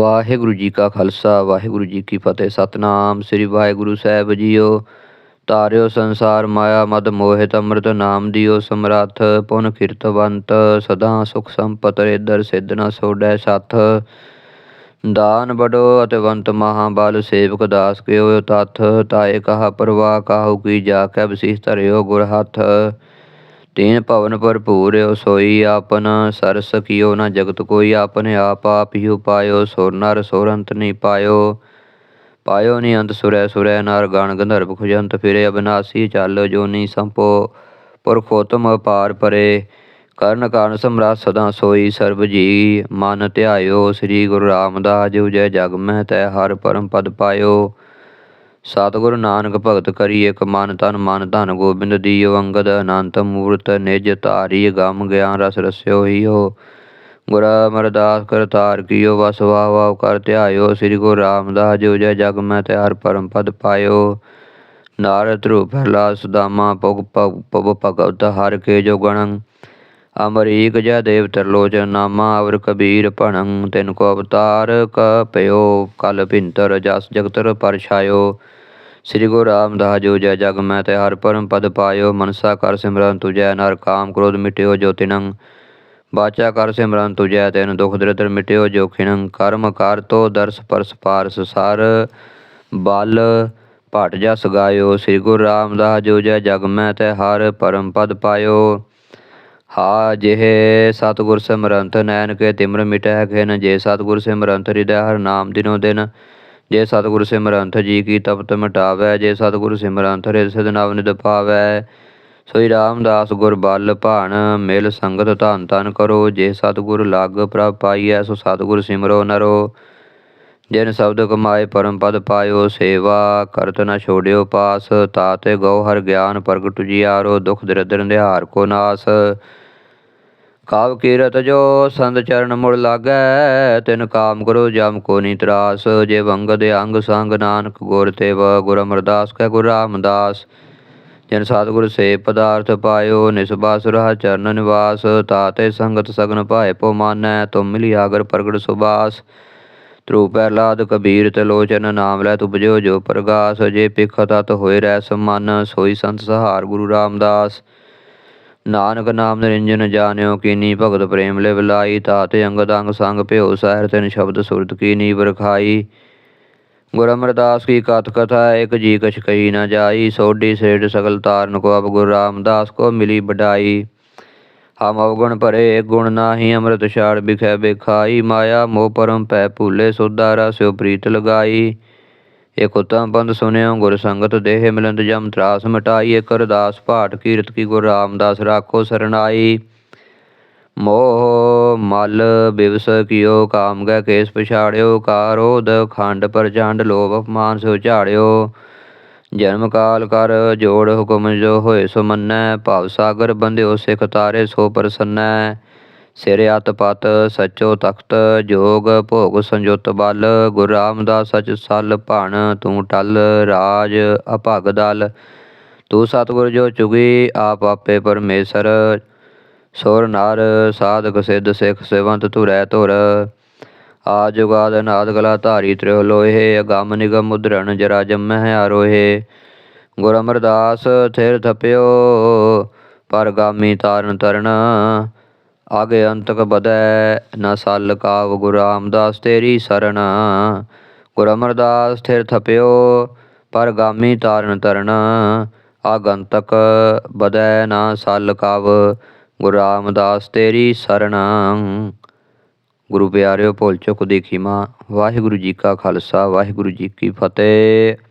ਵਾਹਿਗੁਰੂ ਜੀ ਕਾ ਖਾਲਸਾ, ਵਾਹਿਗੁਰੂ ਜੀ ਕੀ ਫਤਿਹ। ਸਤਨਾਮ ਸ੍ਰੀ ਵਾਹਿਗੁਰੂ ਸਾਹਿਬ ਜੀਓ। ਤਾਰਿਓ ਸੰਸਾਰ ਮਾਇਆ, ਮਦ ਮੋਹਿਤ ਅੰਮ੍ਰਿਤ ਨਾਮ ਦਿਓ। ਸਮਰੱਥ, ਪੁਨ ਕੀਰਤਵੰਤ, ਸਦਾ ਸੁਖ ਸੰਪਤ ਰੇਦਰ ਸਿੱਧਨਾ ਸੋਡੈ ਸੱਥ। ਦਾਨ ਬੜੋ ਅਤਵੰਤ ਮਹਾਬਲ ਸੇਵਕ ਦਾਸ ਕਿਓ ਤਥ। ਤਾਏ ਕਹਾ ਪਰਵਾ ਕਾਹੂ ਕੀ ਜਾ ਕੈ ਬਸੀਸ ਧਰਿਓ ਗੁਰ ਹੱਥ। ਤੀਨ ਭਵਨ ਭਰਪੂਰ ਸੋਈ ਆਪਨ ਸਰਸ ਕੀਓ ਨਾ ਜਗਤ ਕੋਈ ਆਪਨੇ ਆਪ ਆਪ ਹੀ ਉਪਾਇਓ, ਸੁਰ ਨਰ ਸੁਰੰਤ ਨਹੀਂ ਪਾਇਓ। ਪਾਇਓ ਨੀ ਅੰਤ ਸੁਰੈ ਸੁਰੈ, ਨਰ ਗਣ ਗੰਧਰਵ ਖੁਜੰਤ ਫਿਰੇ, ਅਬਨਾਸੀ ਚੱਲ ਜੋਨੀ ਸੰਪੋ ਪੁਰਖੋਤਮ ਅਪਾਰ ਪਰੇ। ਕਰਨ ਕਾਰਨ ਸਮਰਾਟ ਸਦਾ ਸੋਈ, ਸਰਬ ਜੀ ਮਨ ਧਿਆਇਓ, ਸ੍ਰੀ ਗੁਰੂ ਰਾਮਦਾਸ ਜੀ ਜੈ ਜਗ ਮਹਿ ਤੈ, ਹਰ ਪਰਮ ਪਦ ਪਾਇਓ। ਸਤਿਗੁਰੂ ਨਾਨਕ ਭਗਤ ਕਰੀ ਇਕ ਮਨ ਤਨ ਮਨ ਧਨ ਗੋਬਿੰਦ ਦੀ ਅੰਗਦ ਅਨੰਤ ਮੂਰਤ ਨਿਜ ਧਾਰੀ ਗਮ ਗਿਆਨ ਰਸ ਰਸਿਓ ਹੀ ਹੋ ਗੁਰ ਅਮਰਦਾਸ ਕਰਤਾਰ ਕੀਓ, ਵਸ ਵਾਹ ਵਾਹ ਕਰ ਧਿਆਇਓ, ਸ੍ਰੀ ਗੁਰੂ ਰਾਮਦਾਸ ਜੋ, ਜੈ ਜਗ ਮੈਂ ਤੇ ਹਰ ਪਰਮ ਪਦ ਪਾਇਓ। ਨਾਰਦ ਧਰੂ ਪ੍ਰਹਲਾਦ ਸੁਦਾਮਾ ਭਗ ਪਵ ਭਗਵਤ ਹਰ ਕੇ ਜੋ ਗਣੰ। ਅਮਰੀਕ ਜੈ ਦੇਵ ਤਰਲੋਚਨ ਨਾਮਾ, ਅਵਰ ਕਬੀਰ ਭਣੰ, ਤਿਨ ਕੋ ਅਵਤਾਰ ਕ ਪਇਓ ਕਲ ਭਿੰਤਰ ਜਸ ਜਗਤਰ ਪਰਛਾਇਓ ਸ੍ਰੀ ਗੁਰੂ ਰਾਮਦਾਸ ਜੋ ਜੈ ਜਗ ਮੈਂ ਤੇ ਹਰ ਪਰਮ ਪਦ ਪਾਇਓ, ਮਨਸਾ ਕਰ ਸਿਮਰਨ ਤੁਜੈ, ਨਰ ਕਾਮ ਕ੍ਰੋਧ ਮਿਟਿਓ ਜੋ ਤਿਨੰ। ਬਾਚਾ ਕਰ ਸਿਮਰਨ ਤੁਜੈ, ਤੈਨ ਦੁਖ ਦਰਿਦਰ ਮਿਟਿਓ ਜੋ ਖਿਣੰ। ਕਰਮ ਕਰ ਤੋ ਦਰਸ ਪਰਸ ਪਾਰਸ ਸਰ, ਬਲ ਭਟ ਜਸ ਗਾਇਓ। ਸ੍ਰੀ ਗੁਰੂ ਰਾਮਦਾਸ ਜੋ ਜੈ ਜਗ ਮੈਂ ਤੇ ਹਰ ਪਰਮ ਪਦ ਪਾਇਓ। ਹਾ, ਜਿਹੇ ਸਤਿਗੁਰ ਸਿਮਰੰਤ ਨੈਣ ਕੇ ਤਿਮਰ ਮਿਟੈ ਖਿਨ, ਜੇ ਸਤਿਗੁਰ ਸਿਮਰੰਤ ਹਿਰਦੈ ਹਰ ਨਾਮ ਦਿਨੋ ਦਿਨ, ਜੇ ਸਤਿਗੁਰ ਸਿਮਰੰਤ ਜੀ ਕੀ ਤਪਤ ਮਿਟਾਵੈ, ਜੇ ਸਤਿਗੁਰ ਸਿਮਰੰਤ ਹਿਰਦਿ ਸਿਧ ਨਵ ਨਿਦ ਪਾਵੈ। ਸੋਈ ਰਾਮਦਾਸ ਗੁਰ ਬਲ ਭਾਣ, ਮਿਲ ਸੰਗਤ ਧੰਨ ਧੰਨ ਕਰੋ, ਜੇ ਸਤਿਗੁਰ ਲੱਗ ਪ੍ਰਭ ਪਾਈਐ, ਸੋ ਸਤਿਗੁਰ ਸਿਮਰੋ ਨਰੋ। ਜਿਨ ਸ਼ਬਦ ਕਮਾਏ ਪਰਮ ਪਦ ਪਾਇਓ ਸੇਵਾ, ਕਰਤ ਨ ਛੋੜਿਓ ਪਾਸ, ਤਾਤੇ ਗਉ ਹਰ ਗਿਆਨ ਪ੍ਰਗਟ ਜੀਆਰੋ, ਦੁਖ ਦਰਿਦਰ ਨਿਹਾਰ ਕੋ ਨਾਸ। ਕਾਵ ਕੀਰਤ ਜੋ ਸੰਤ ਚਰਨ ਮੁੜ ਲਾਗੈ, ਤਿਨ ਕਾਮ ਕਰੋ ਜਮ ਕੋ ਨੀ ਤਰਾਸ। ਜੇ ਵੰਗ ਦੇ ਅੰਗ ਸੰਗ ਨਾਨਕ ਗੁਰ ਤੇਵ, ਗੁਰ ਅਮਰਦਾਸ ਕੈ ਗੁਰ ਰਾਮਦਾਸ। ਜਿਨ ਸਤਿਗੁਰ ਸੇ ਪਦਾਰਥ ਪਾਇਓ ਨਿਸਬਾ ਸੁਰਹਾ ਚਰਨ ਨਿਵਾਸ। ਤਾਤੇ ਸੰਗਤ ਸਗਨ ਭਾਏ ਪੋ ਮਾਨੈ, ਤੁਮ ਮਿਲੀ ਆਗਰ ਪ੍ਰਗਟ ਸੁਬਾਸ ਧਰੂ ਪਹਿਲਾਦ ਕਬੀਰ ਤਲੋਚਨ ਨਾਮ ਲੈ ਤੁਪਜੋ ਜੋ ਪ੍ਰਗਾਸ, ਜੇ ਪਿਖ ਤਤ ਹੋਏ ਰਹਿ ਸਮਨ ਸੋਈ ਸੰਤ ਸਹਾਰ ਗੁਰੂ ਰਾਮਦਾਸ। ਨਾਨਕ ਨਾਮ ਨਿਰੰਜਨ ਜਾਣਿਓ, ਕੀਨੀ ਭਗਤ ਪ੍ਰੇਮ ਲੈ ਬਲਾਈ ਤਾਤੇ ਅੰਗਦ ਅੰਗ ਸੰਗ ਭਿਓ ਸਹਿਰ, ਤਿਨ ਸ਼ਬਦ ਸੁਰਤ ਕੀ ਨੀਵ ਰਖਾਈ ਗੁਰ ਅਮਰਦਾਸ ਕੀ ਕਥ ਕਥਾ, ਇਕ ਜੀ ਕਛ ਕਹੀ ਨ ਜਾਈ, ਸੋਢੀ ਸੇਡ ਸਗਲ ਤਾਰਨ ਕੋ ਅਬ ਗੁਰ ਰਾਮਦਾਸ ਕੋ ਮਿਲੀ ਬਡਾਈ ਹਮ ਅਵਗੁਣ ਭਰੇ, ਗੁਣ ਨਾਹੀ ਅੰਮ੍ਰਿਤ ਛਾੜ ਬਿਖੈ ਬਿਖਾਈ ਮਾਇਆ ਮੋਹ ਪਰਮ ਪੈ ਭੂਲੇ, ਸੋਧਾ ਰਸਿਓ ਪ੍ਰੀਤ ਲਗਾਈ। ਇਕ ਉਤਮ ਬੰਦ ਸੁਨਿਓ, ਗੁਰ ਸੰਗਤ ਦੇਹ ਮਿਲੰਦ ਜਮ ਤਰਾਸ ਮਟਾਈ। ਇਕ ਅਰਦਾਸ ਭਾਟ ਕੀਰਤ ਕੀ ਗੁਰ ਰਾਮਦਾਸ ਰਾਖੋ ਸਰਨਾਈ। ਮੋਹ ਮਲ ਬਿਵਸ ਕਿਓ, ਕਾਮ ਗੈ ਕੇਸ ਪਛਾੜਿਓ ਕਾਰੋਧ ਖੰਡ ਪ੍ਰਚੰਡ ਲੋਭ ਅਪਮਾਨ ਸੋ ਝਾੜਿਓ। ਜਨਮ ਕਾਲ ਕਰ ਜੋੜ ਹੁਕਮ ਜੋ ਹੋਏ ਸੋ ਮੰਨੈ, ਭਵ ਸਾਗਰ ਬੰਧਿਓ ਸਿਖ ਤਾਰੇ ਸੋ ਪ੍ਰਸੰਨੈ। ਸਿਰ ਅਤ ਪਤ ਸਚੋ ਤਖਤ, ਜੋਗ ਭੋਗ ਸੰਜੁਤ ਬਲ। ਗੁਰ ਰਾਮਦਾਸ ਸਚ ਸਲ ਭਣ, ਤੂੰ ਟਲ ਰਾਜ ਅਭਗ ਦਲ। ਤੂੰ ਸਤਿਗੁਰ ਜੋ ਚੁਗੀ, ਆਪ ਆਪੇ ਪਰਮੇਸ਼ਰ। ਸੁਰ ਨਰ ਸਾਧਕ ਸਿੱਧ ਸਿਖ ਸਿਵੰਤ ਧੁਰੈ ਧੁਰ। ਆ ਜੁਗਾਦ ਕਲਾ ਧਾਰੀ ਤ੍ਰਿਉ ਲੋਹੇ, ਅਗੰਮ ਨਿਗਮ ਮੁਦਰਣ ਜਰਾ ਜੰਮਹਿ ਆਰੋਹੇ। ਗੁਰ ਅਮਰਦਾਸ ਥਿਰ ਥਪਿਓ, ਪਰ ਗਾਮੀ ਤਾਰਨ ਤਰਨ। ਆਗੇ ਅੰਤਕ ਬਦੈ ਨ ਸਲ ਕਾਵ ਗੁਰ ਰਾਮਦਾਸ ਤੇਰੀ ਸਰਣ ਗੁਰ ਅਮਰਦਾਸ ਥਿਰ ਥਪਿਓ ਪਰਗਾਮੀ ਤਾਰਨ ਤਰਨ। ਆਗੰਤਕ ਬਦੈ ਨ ਸਲ ਕਾਵ ਗੁਰੂ ਰਾਮਦਾਸ ਤੇਰੀ ਸਰਣ ਗੁਰੂ ਪਿਆਰਿਓ ਭੁੱਲ ਚੁੱਕ ਦੀ ਖਿਮਾ ਵਾਹਿਗੁਰੂ ਜੀ ਕਾ ਖਾਲਸਾ ਵਾਹਿਗੁਰੂ ਜੀ ਕੀ ਫਤਿਹ।